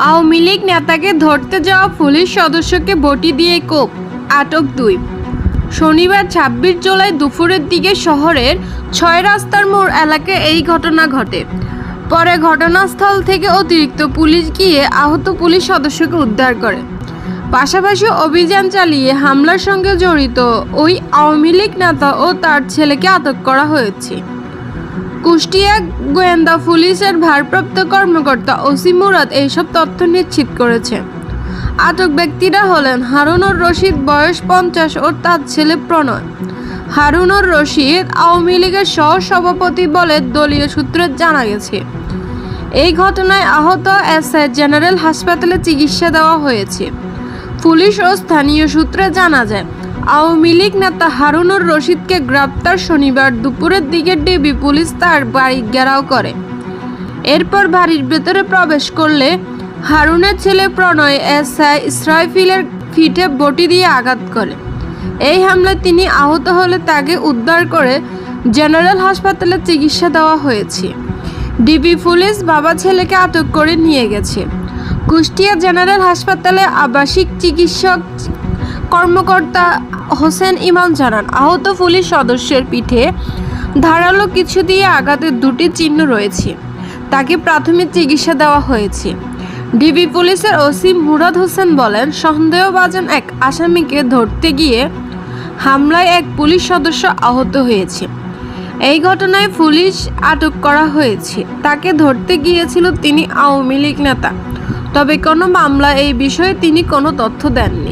আওয়ামী লীগ নেতাকে ধরতে যাওয়া পুলিশ সদস্যকে বটি দিয়ে কোপ, আটক দুই। শনিবার ছাব্বিশ জুলাই দুপুরের দিকে শহরের ছয় রাস্তার মোড় এলাকায় এই ঘটনা ঘটে। পরে ঘটনাস্থল থেকে অতিরিক্ত পুলিশ গিয়ে আহত পুলিশ সদস্যকে উদ্ধার করে। পাশাপাশি অভিযান চালিয়ে হামলার সঙ্গে জড়িত ওই আওয়ামী লীগ নেতা ও তার ছেলেকে আটক করা হয়েছে। কুষ্টিয়া গোয়েন্দা পুলিশের ভারপ্রাপ্ত কর্মকর্তা ওসি মুরাদ এইসব তথ্য নিশ্চিত করেছে। আটক ব্যক্তিরা হলেন হারুনুর রশিদ, বয়স পঞ্চাশ, ও তার ছেলে প্রণয়। হারুনুর রশিদ আওয়ামী লীগের সহ সভাপতি বলে দলীয় সূত্রে জানা গেছে। এই ঘটনায় আহত এসআই জেনারেল হাসপাতালে চিকিৎসা দেওয়া হয়েছে। পুলিশ ও স্থানীয় সূত্রে জানা যায় আওয়ামী লীগ নেতা হারুনুর রশিদকে গ্রেপ্তার শনিবার দুপুরের দিকে ডিবি পুলিশ তার বাড়ি ঘেরাও করে। এরপর বাড়ির ভেতরে প্রবেশ করলে হারুনের ছেলে প্রণয় এসআই ইসরাইফিলের ফিটে বটি দিয়ে আঘাত করে। এই হামলায় তিনি আহত হলে তাকে উদ্ধার করে জেনারেল হাসপাতালে চিকিৎসা দেওয়া হয়েছে। ডিবি পুলিশ বাবা ছেলেকে আটক করে নিয়ে গেছে। কুষ্টিয়া জেনারেল হাসপাতালে আবাসিক চিকিৎসক কর্মকর্তা হোসেন ইমাম জানান, আহত পুলিশ সদস্যের পিঠে ধারালো কিছু দিয়ে আঘাতের দুটি চিহ্ন রয়েছে। তাকে প্রাথমিক চিকিৎসা দেওয়া হয়েছে। ডিবি পুলিশের ওসি মুরাদ হোসেন বলেন, সন্দেহভাজন এক আসামিকে ধরতে গিয়ে হামলায় এক পুলিশ সদস্য আহত হয়েছে। এই ঘটনায় পুলিশ আটক করা হয়েছে। তাকে ধরতে গিয়েছিল তিনি আওয়ামী লীগ নেতা। তবে কোনো মামলা এই বিষয়ে তিনি কোনো তথ্য দেননি।